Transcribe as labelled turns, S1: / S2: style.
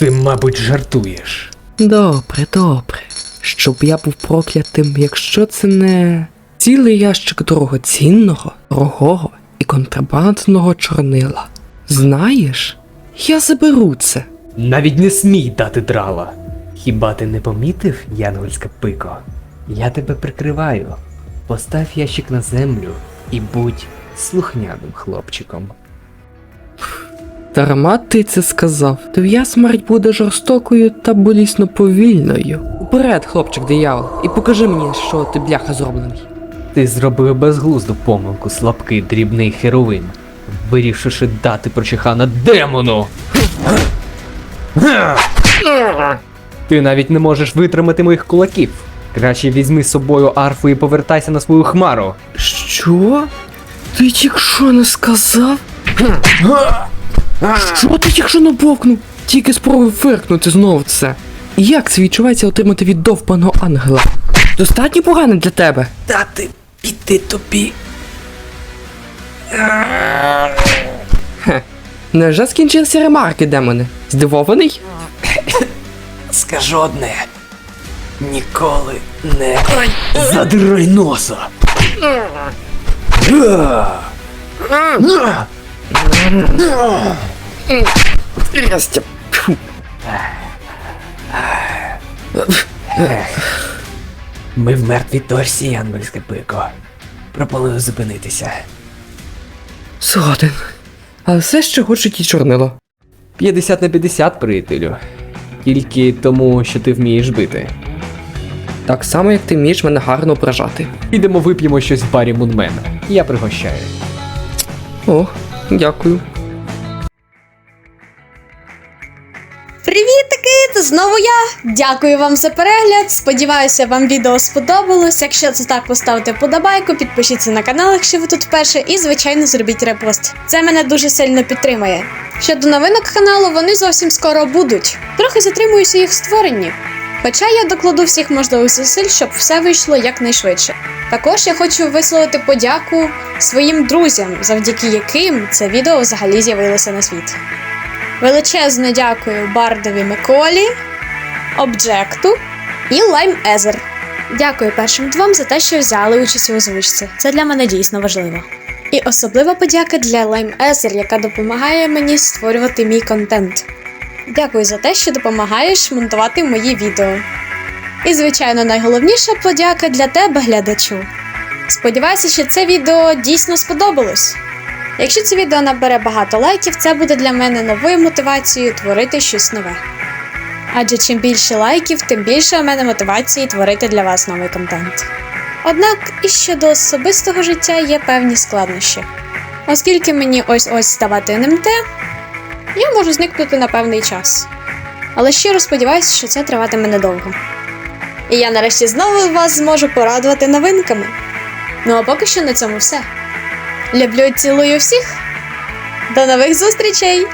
S1: Ти, мабуть, жартуєш.
S2: Добре, добре. Щоб я був проклятим, якщо це не цілий ящик дорогоцінного, дорогого і контрабандного чорнила. Знаєш, я заберу це.
S1: Навіть не смій дати драла. Хіба ти не помітив, янгольська пико? Я тебе прикриваю. Постав ящик на землю і будь слухняним хлопчиком.
S2: Дарма ти це сказав. Твоя смерть буде жорстокою та болісно повільною. Уперед, хлопчик диявол, і покажи мені, що ти бляха зроблений.
S1: Ти зробив безглузду помилку, слабкий дрібний херовим, вирішивши дати прочихана демону. Ти навіть не можеш витримати моїх кулаків. Краще візьми з собою арфу і повертайся на свою хмару.
S2: Що? Ти тільки що не сказав? Що ти тільки що набовкнув? Тільки спробуй фиркнути знову це. І Як це відчувається отримати від довбаного ангела? Достатньо погано для тебе. Дати піти тобі. Хе. Невже скінчилися ремарки, демони? Здивований?
S1: Скажу одне. Ніколи не задирай носа.
S2: Трястя. Фу.
S1: Ми в мертвій точці, янгольське пико. Пропоную зупинитися.
S2: Згоден. Але все ще хочуть і чорнило.
S1: 50 на 50, приятелю. Тільки тому, що ти вмієш бити.
S2: Так само, як ти вмієш мене гарно ображати.
S1: Підемо вип'ємо щось в барі Мунмена. Я пригощаю.
S2: О, дякую.
S3: Привітики! Знову я. Дякую вам за перегляд. Сподіваюся, вам відео сподобалось. Якщо це так, поставте подобайку, підпишіться на канал, якщо ви тут вперше, і звичайно зробіть репост. Це мене дуже сильно підтримує. Щодо новинок каналу, вони зовсім скоро будуть. Трохи затримуюся їх створенні. Хоча я докладу всіх можливих зусиль, щоб все вийшло якнайшвидше. Також я хочу висловити подяку своїм друзям, завдяки яким це відео взагалі з'явилося на світ. Величезне дякую Бардові Миколі, Обджекту і Лайм Езер. Дякую першим двом за те, що взяли участь у озвучці. Це для мене дійсно важливо. І особлива подяка для Лайм Езер, яка допомагає мені створювати мій контент. Дякую за те, що допомагаєш монтувати мої відео. І, звичайно, найголовніша подяка для тебе, глядачу. Сподіваюся, що це відео дійсно сподобалось. Якщо це відео набере багато лайків, це буде для мене новою мотивацією творити щось нове. Адже чим більше лайків, тим більше у мене мотивації творити для вас новий контент. Однак і щодо особистого життя є певні складнощі. Оскільки мені ось ось ставати НМТ, я можу зникнути на певний час. Але щиро сподіваюся, що це триватиме недовго. І я нарешті знову вас зможу порадувати новинками. Ну а поки що на цьому все. Люблю і цілую всіх. До нових зустрічей!